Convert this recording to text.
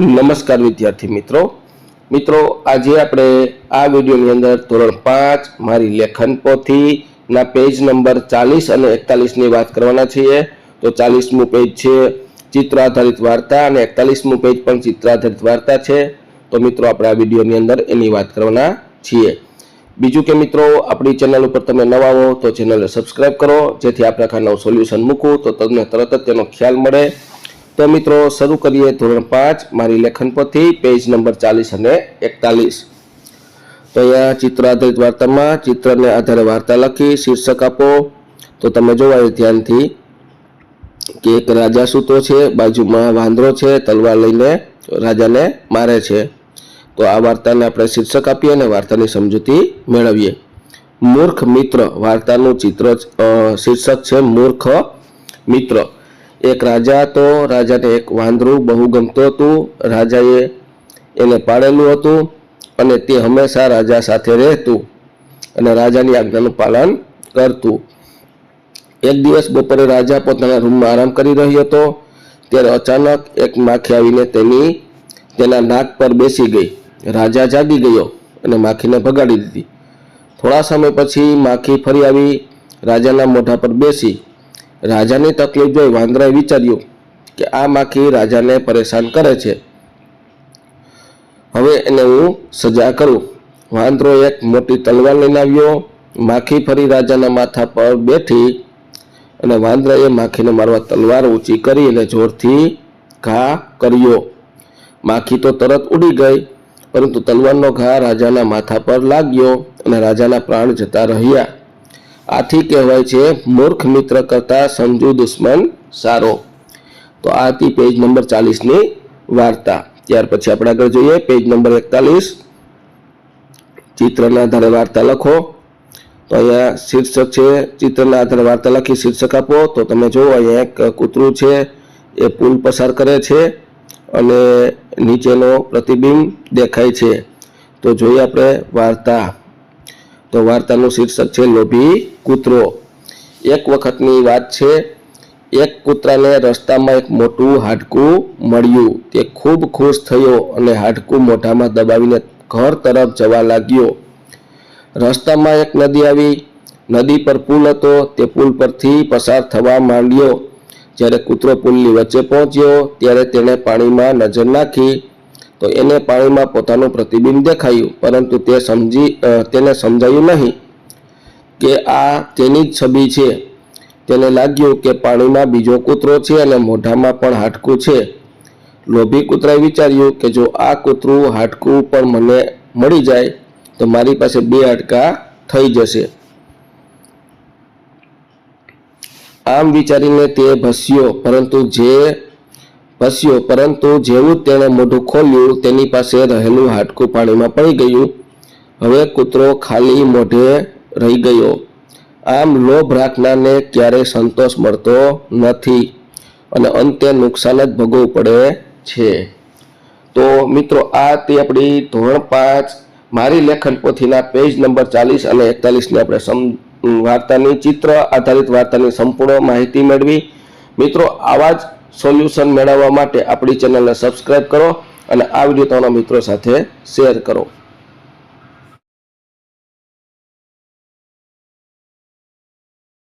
નમસ્કાર વિદ્યાર્થી મિત્રો. મિત્રો, આજે આપણે આ વિડીયોની અંદર ધોરણ પાંચ મારી લેખન પોથીના પેજ નંબર ચાલીસ અને એકતાલીસની વાત કરવાના છીએ. તો ચાલીસમું પેજ છે ચિત્ર આધારિત વાર્તા અને એકતાલીસમું પેજ પણ ચિત્ર આધારિત વાર્તા છે. તો મિત્રો, આપણે આ વિડીયોની અંદર એની વાત કરવાના છીએ. બીજું કે મિત્રો, આપણી ચેનલ ઉપર તમે નવા હો તો ચેનલને સબસ્ક્રાઈબ કરો, જેથી આપણે પ્રકારનું સોલ્યુશન મૂકું તો તમને તરત જ તેનો ખ્યાલ મળે. તો મિત્રો, શરૂ કરીએ ધોરણ પાંચ, મારી લેખન પોથી પેજ નંબર ચાલીસ અને એકતાલીસ. તો અહીંયા ચિત્ર આધારિત વાર્તામાં, ચિત્રને આધારે વાર્તા લખી, શીર્ષક આપો. તો તમે જોવાય ધ્યાનથી કે એક રાજા સૂતો છે, બાજુમાં વાંદરો છે, તલવાર લઈને રાજાને મારે છે. તો આ વાર્તાને આપણે શીર્ષક આપીએ અને વાર્તાની સમજૂતી મેળવીએ. મૂર્ખ મિત્ર, વાર્તાનું ચિત્ર શીર્ષક છે, મૂર્ખ મિત્ર. એક રાજા હતો, રાજાને એક વાંદરું બહુ ગમતું હતું. રાજાએ એને પાળેલું હતું અને તે હંમેશા રાજા સાથે રહેતું અને રાજાની આજ્ઞાનું પાલન કરતું. એક દિવસ બપોરે રાજા પોતાના રૂમમાં આરામ કરી રહ્યો હતો, ત્યારે અચાનક એક માખી આવીને તેની, તેના નાક પર બેસી ગઈ. રાજા જાગી ગયો અને માખીને ભગાડી દીધી. થોડા સમય પછી માખી ફરી આવી, રાજાના મોઢા પર બેસી રાજાની તકલીફ જોઈ વાંદરાએ વિચાર્યું કે આ માખી રાજાને પરેશાન કરે છે. હવે એને હું સજા કરું. વાંદરો એક મોટી તલવાર લઈને આવ્યો. માખી ફરી રાજાના માથા પર બેઠી અને વાંદરાએ માખીને મારવા તલવાર ઊંચી કરી અને જોરથી ઘા કર્યો. માખી તો તરત ઉડી ગઈ, પરંતુ તલવારનો ઘા રાજાના માથા પર લાગ્યો અને રાજાના પ્રાણ જતા રહ્યા. આથી કહેવાય છે, મૂર્ખ મિત્ર કરતા સમજુ દુશ્મન સારો. તો આ હતી પેજ નંબર ચાલીસની વાર્તા. ત્યાર પછી આપણે આગળ જોઈએ. પેજ નંબર એકતાલીસ. ચિત્રના આધારે વાર્તા લખો. તો અહીંયા શીર્ષક છે, ચિત્રના આધારે વાર્તા લખી શીર્ષક આપો. તો તમે જુઓ, અહીંયા એક કૂતરું છે, એ પુલ પસાર કરે છે અને નીચેનો પ્રતિબિંબ દેખાય છે. તો જોઈએ આપણે વાર્તા. તો વાર્તાનું શીર્ષક છે, લોભી કૂતરો. એક વખતની વાત છે, એક કૂતરાને રસ્તામાં એક મોટું હાડકું મળ્યું. તે ખૂબ ખુશ થયો અને હાડકું મોઢામાં દબાવીને ઘર તરફ જવા લાગ્યો. રસ્તામાં એક નદી આવી. નદી પર પુલ હતો. તે પુલ પરથી પસાર થવા માંડ્યો. જ્યારે કૂતરો પુલની વચ્ચે પહોંચ્યો, ત્યારે તેણે પાણીમાં નજર નાખી. તો એને પાણીમાં પોતાનું પ્રતિબિંબ દેખાયું, પરંતુ તે સમજી તેને સમજાયું નહીં કે આ તેની જ છબી છે. તેને લાગ્યું કે પાણીમાં બીજો કૂતરો છે અને મોઢામાં પણ હાડકું છે. લોભી કૂતરાએ વિચાર્યું કે જો આ કૂતરું હાડકું પણ મને મળી જાય, તો મારી પાસે બે હાડકા થઈ જશે. આમ વિચારીને તે ભસ્યો, પરંતુ જે ભસ્યો પરંતુ જેવું તેણે મોઢું ખોલ્યું, તેની પાસે રહેલું હાડકું પાણીમાં પડી ગયું. હવે કૂતરો ખાલી મોઢે રહી ગયો. આમ લોભ રાખનારને ક્યારેય સંતોષ મળતો નથી અને અંતે નુકસાન જ ભોગવવું પડે છે. તો મિત્રો, આ તે આપણી ધોરણ પાંચ મારી લેખન પોથીના પેજ નંબર ચાલીસ અને એકતાલીસની આપણે સમ, વાર્તાની ચિત્ર આધારિત વાર્તાની સંપૂર્ણ માહિતી મેળવી. મિત્રો, આવા જ સોલ્યુશન મેળવવા માટે આપણી ચેનલને સબસ્ક્રાઇબ કરો અને આ વીડિયો તમારા મિત્રો સાથે શેર કરો.